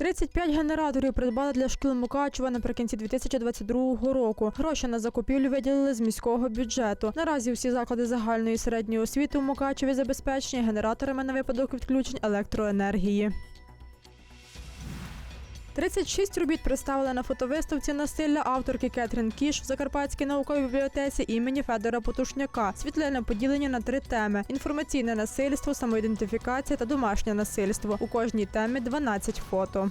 35 генераторів придбали для шкіл Мукачева наприкінці 2022 року. Гроші на закупівлю виділили з міського бюджету. Наразі всі заклади загальної середньої освіти у Мукачеві забезпечені генераторами на випадок відключень електроенергії. 36 робіт представили на фотовиставці насилля авторки Кетрін Кіш в Закарпатській науковій бібліотеці імені Федора Потушняка. Світлини поділені на три теми: інформаційне насильство, самоідентифікація та домашнє насильство. У кожній темі 12 фото.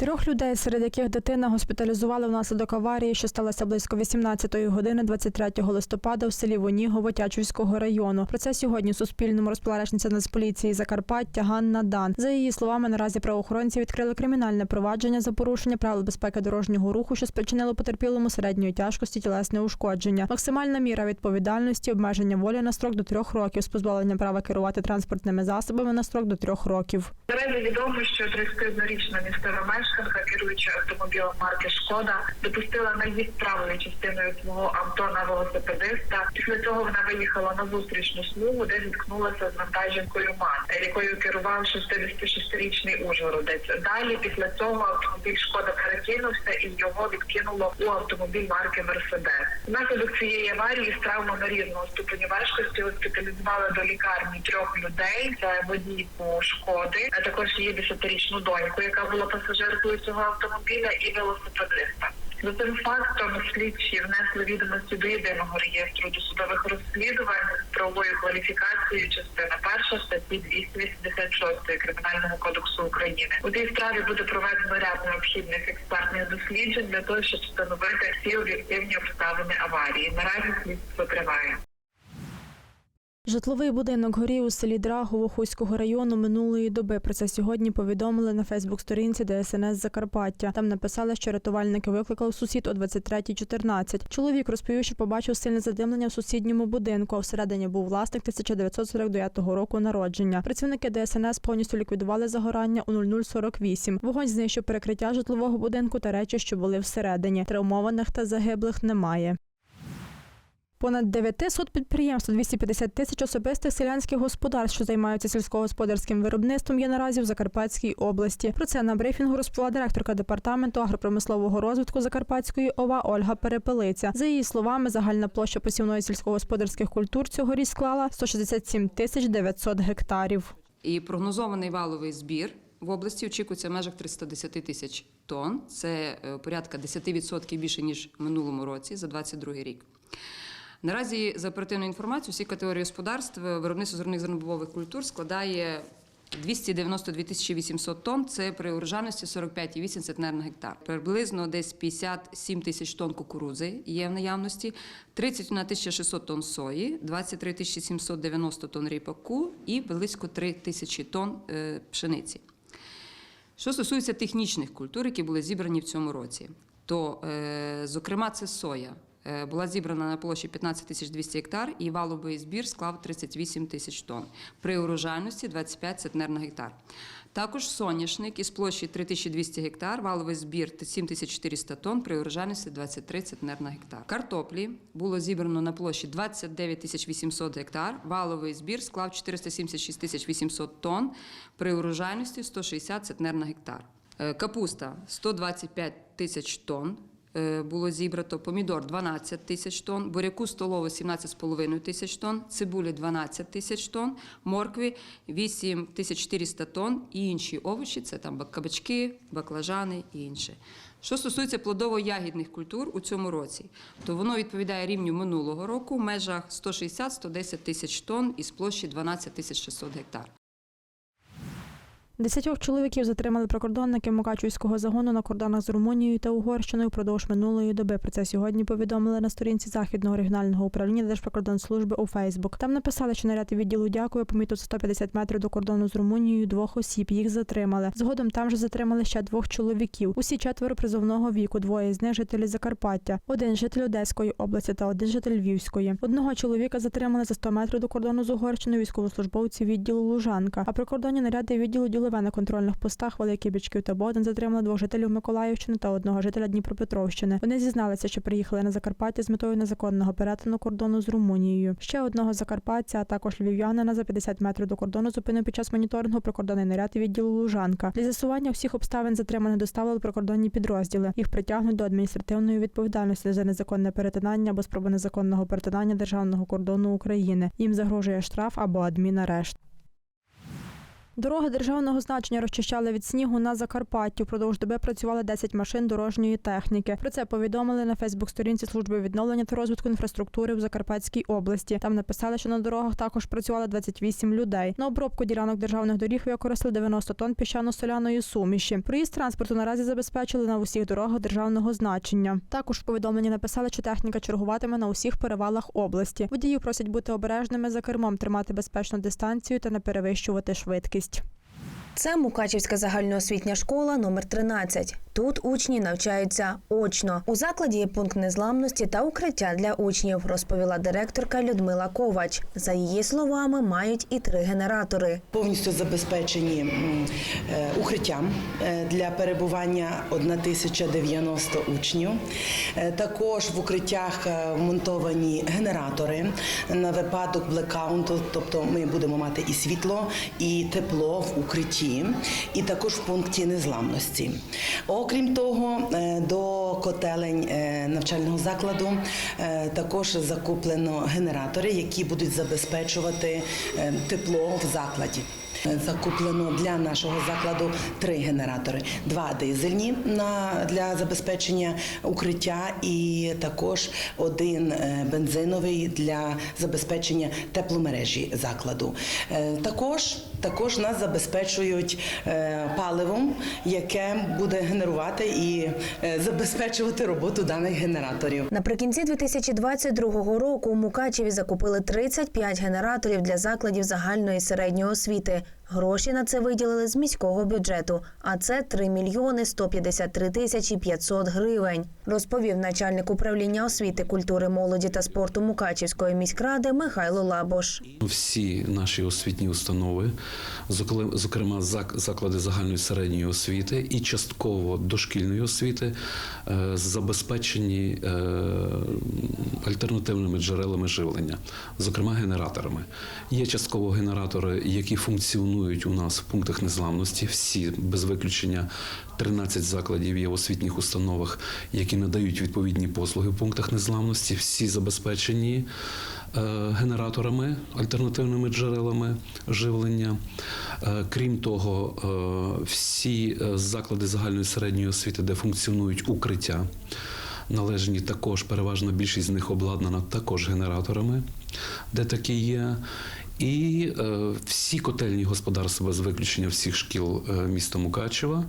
Трьох людей, серед яких дитина госпіталізували внаслідок аварії, що сталося близько 18-ї години 23 листопада в селі Вонігово Тячівського району. Про це сьогодні Суспільному розповіла речниця Нацполіції Закарпаття Ганна Дан. За її словами, наразі правоохоронці відкрили кримінальне провадження за порушення правил безпеки дорожнього руху, що спричинило потерпілому середньої тяжкості тілесне ушкодження. Максимальна міра відповідальності обмеження волі на строк до трьох років з позбавленням права керувати транспортними засобами на строк до трьох років. Наразі відомо, що 31-річна місцева мешканка, керуючи автомобілем марки Шкода, допустила наїзд правою частиною свого авто на велосипедиста. Після цього вона виїхала на зустрічну смугу, де зіткнулася з вантажівкою МАН, якою керував 66-річний ужгородець. Далі після цього автомобіль Шкода перекинувся і його відкинуло у автомобіль марки Мерседес. Внаслідок цієї аварії з травмами різного ступеню важкості госпіталізували до лікарні трьох людей. Це водійку Шкоди, а також її 10-річну доньку, яка була пасажиркою цього автомобіля, і велосипедиста. За цим фактом слідчі внесли відомості до єдиного реєстру досудових розслідувань з правовою кваліфікацією частина перша статті 286 кримінального кодексу України. У цій справі буде проведено ряд необхідних експертних досліджень для того, щоб встановити всі об'єктивні обставини аварії. Наразі слідство триває. Житловий будинок горів у селі Драгово Хуського району минулої доби. Про це сьогодні повідомили на Фейсбук-сторінці ДСНС Закарпаття. Там написали, що рятувальники викликали сусід о 23.14. Чоловік розповів, що побачив сильне задимлення в сусідньому будинку. а Всередині був власник 1949 року народження. Працівники ДСНС повністю ліквідували загорання у 0048. Вогонь знищив перекриття житлового будинку та речі, що були всередині. Травмованих та загиблих немає. Понад 900 підприємств, 250 тисяч особистих селянських господарств, що займаються сільськогосподарським виробництвом, є наразі в Закарпатській області. Про це на брифінгу розповіла директорка департаменту агропромислового розвитку Закарпатської ОВА Ольга Перепелиця. За її словами, загальна площа посівної сільськогосподарських культур цьогоріч склала 167 тисяч 900 гектарів. І прогнозований валовий збір в області очікується в межах 310 тисяч тонн. Це е, порядка 10% більше ніж в минулому році за 2022 рік. Наразі за оперативною інформацією, всі категорії господарств виробництво зернових зернобобових культур складає 292 тисячі 800 тонн. Це при урожайності 45,8 центнер на гектар. Приблизно десь 57 тисяч тонн кукурудзи є в наявності, 31 тисяча 600 тонн сої, 23 тисячі 790 тонн ріпаку і близько 3 тисячі тонн е, пшениці. Що стосується технічних культур, які були зібрані в цьому році, то, е, зокрема, це соя. Е, Була зібрана на площі 15 тисяч 200 гектар і валовий збір склав 38 тисяч тонн. При урожайності 25 центнер на гектар. Також соняшник із площі 3200 гектар, валовий збір 7400 тонн, при урожайності 23 центнер на гектар. Картоплі було зібрано на площі 29 тисяч 800 гектар, валовий збір склав 476 тисяч 800 тонн, при урожайності 160 центнер на гектар. Е, Капуста 125 тисяч тонн. Е, Було зібрато помідор 12 тисяч тонн, буряку столову 17,5 тисяч тонн, цибулі 12 тисяч тонн, моркві 8 тисяч 400 тонн і інші овочі це там кабачки, баклажани і інше. Що стосується плодово-ягідних культур у цьому році, то воно відповідає рівню минулого року в межах 160-110 тисяч тонн із площі 12 тисяч 600 гектар. Десятьох чоловіків затримали прикордонники Мукачівського загону на кордонах з Румунією та Угорщиною впродовж минулої доби. Про це сьогодні повідомили на сторінці західного регіонального управління Держприкордонслужби у Фейсбук. Там написали, що наряд відділу дякую помітив за 150 метрів до кордону з Румунією двох осіб. Їх затримали. Згодом там же затримали ще двох чоловіків. Усі четверо призовного віку. Двоє з них жителі Закарпаття, один житель Одеської області та один житель Львівської. Одного чоловіка затримали за 100 метрів до кордону з Угорщиною військовослужбовці відділу Лужанка. А прикордонні наряди відділу ділове на контрольних постах Великий Бичків та Боден затримали двох жителів Миколаївщини та одного жителя Дніпропетровщини. Вони зізналися, що приїхали на Закарпаття з метою незаконного перетину кордону з Румунією. Ще одного закарпатця, а також львів'янина за 50 метрів до кордону зупинив під час моніторингу прикордонний наряд відділу Лужанка. Для з'ясування всіх обставин затриманих доставили прикордонні підрозділи. Їх притягнуть до адміністративної відповідальності за незаконне перетинання або спробу незаконного перетинання державного кордону України. Їм загрожує штраф або адмінарешт. Дороги державного значення розчищали від снігу на Закарпатті. Впродовж доби працювали 10 машин дорожньої техніки. Про це повідомили на Фейсбук-сторінці служби відновлення та розвитку інфраструктури в Закарпатській області. Там написали, що на дорогах також працювали 28 людей. На обробку ділянок державних доріг використали 90 тонн піщано-соляної суміші. Проїзд транспорту наразі забезпечили на усіх дорогах державного значення. Також в повідомленні написали, що техніка чергуватиме на усіх перевалах області. Водіїв просять бути обережними за кермом, тримати безпечну дистанцію та не перевищувати швидкість. Це Мукачівська загальноосвітня школа номер 13. Тут учні навчаються очно. У закладі є пункт незламності та укриття для учнів, розповіла директорка Людмила Ковач. За її словами, мають і три генератори. повністю забезпечені е, укриттям е, для перебування 1090 учнів. Е, Також в укриттях вмонтовані генератори на випадок блекаунту, тобто ми будемо мати і світло, і тепло в укритті, і також в пункті незламності. Окрім того, е, котелень е, навчального закладу е, також закуплено генератори, які будуть забезпечувати е, тепло в закладі. Закуплено для нашого закладу три генератори: два дизельні на для забезпечення укриття, і також один бензиновий для забезпечення тепломережі закладу. Також також нас забезпечують паливом, яке буде генерувати і е, забезпечувати роботу даних генераторів. Наприкінці 2022 року у Мукачеві закупили 35 генераторів для закладів загальної середньої освіти. Гроші на це виділили з міського бюджету, а це 3 мільйони 153 тисячі 500 гривень, розповів начальник управління освіти, культури, молоді та спорту Мукачівської міськради Михайло Лабош. Всі наші освітні установи, зокрем- зокрема заклади загальної середньої освіти і частково дошкільної освіти, е, забезпечені е, альтернативними джерелами живлення, зокрема генераторами. Є частково генератори, які функціонують у нас в пунктах незламності. Всі без виключення 13 закладів є в освітніх установах, які надають відповідні послуги в пунктах незламності. Всі забезпечені е, генераторами, альтернативними джерелами живлення. Е, Крім того, е, всі заклади загальної середньої освіти, де функціонують укриття, належні також, переважна більшість з них обладнана також генераторами, де такі є. І е, всі котельні господарства без виключення всіх шкіл е, міста Мукачева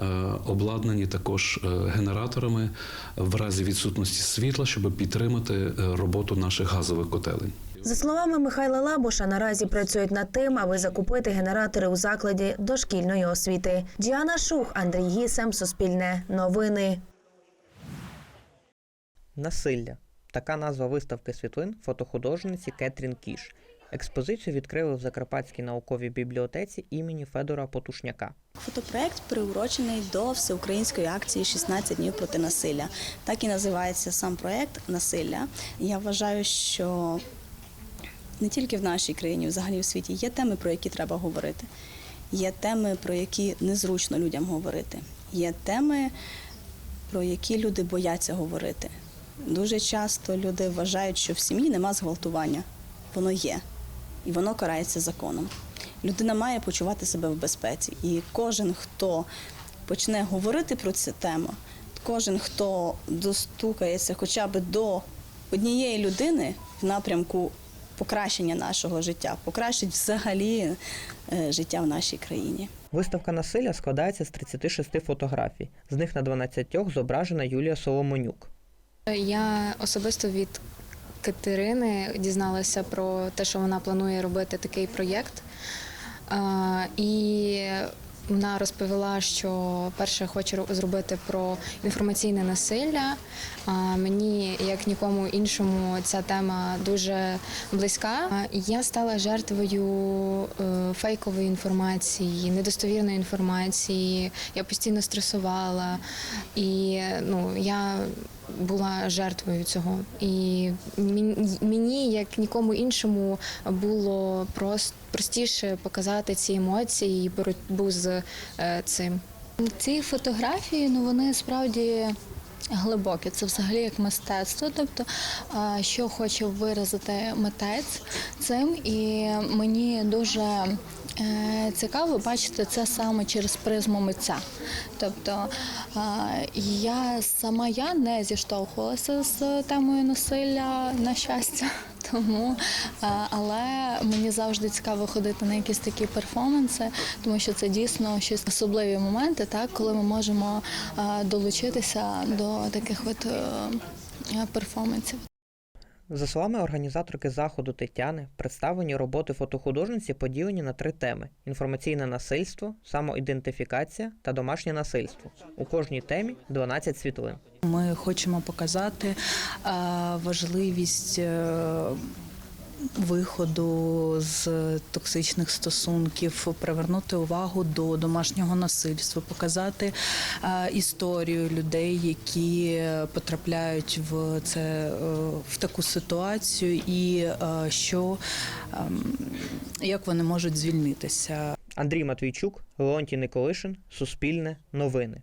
е, обладнані також е, генераторами в разі відсутності світла, щоб підтримати е, роботу наших газових котелень. За словами Михайла Лабоша, наразі працюють над тим, аби закупити генератори у закладі дошкільної освіти. Діана Шух, Андрій Гісем, Суспільне новини. Насилля. Така назва виставки світлин фотохудожниці Кетрін Кіш. Експозицію відкрили в Закарпатській науковій бібліотеці імені Федора Потушняка. Фотопроект приурочений до всеукраїнської акції «16 днів проти насилля. Так і називається сам проект Насилля. Я вважаю, що не тільки в нашій країні, взагалі в світі є теми, про які треба говорити. Є теми, про які незручно людям говорити. Є теми, про які люди бояться говорити. Дуже часто люди вважають, що в сім'ї нема зґвалтування. Воно є, і воно карається законом. Людина має почувати себе в безпеці. І кожен, хто почне говорити про цю тему, кожен, хто достукається хоча б до однієї людини в напрямку покращення нашого життя, покращить взагалі е, життя в нашій країні. Виставка насилля складається з 36 фотографій. З них на 12 зображена Юлія Соломонюк. Я особисто від Катерини дізналася про те, що вона планує робити такий проєкт. І вона розповіла, що перше хоче зробити про інформаційне насилля. Мені, як нікому іншому, ця тема дуже близька. Я стала жертвою е, фейкової інформації, недостовірної інформації. Я постійно стресувала, і ну я була жертвою цього. І мені, як нікому іншому, було прос- простіше показати ці емоції і боротьбу з е, цим. Ці фотографії, ну вони справді глибокі. Це взагалі як мистецтво. Тобто, що хоче виразити митець цим, і мені дуже е, цікаво бачити це саме через призму митця. Тобто я сама я не зіштовхувалася з темою насилля на щастя. Тому, але мені завжди цікаво ходити на якісь такі перформанси, тому що це дійсно щось особливі моменти, так коли ми можемо долучитися до таких от е, перформансів. За словами організаторки заходу Тетяни, представлені роботи фотохудожниці поділені на три теми: інформаційне насильство, самоідентифікація та домашнє насильство. У кожній темі 12 світлин. Ми хочемо показати е, важливість е, виходу з токсичних стосунків, привернути увагу до домашнього насильства, показати е, історію людей, які потрапляють в це е, в таку ситуацію, і е, що ем, як вони можуть звільнитися. Андрій Матвійчук, Леонтій Николишин, Суспільне, Новини.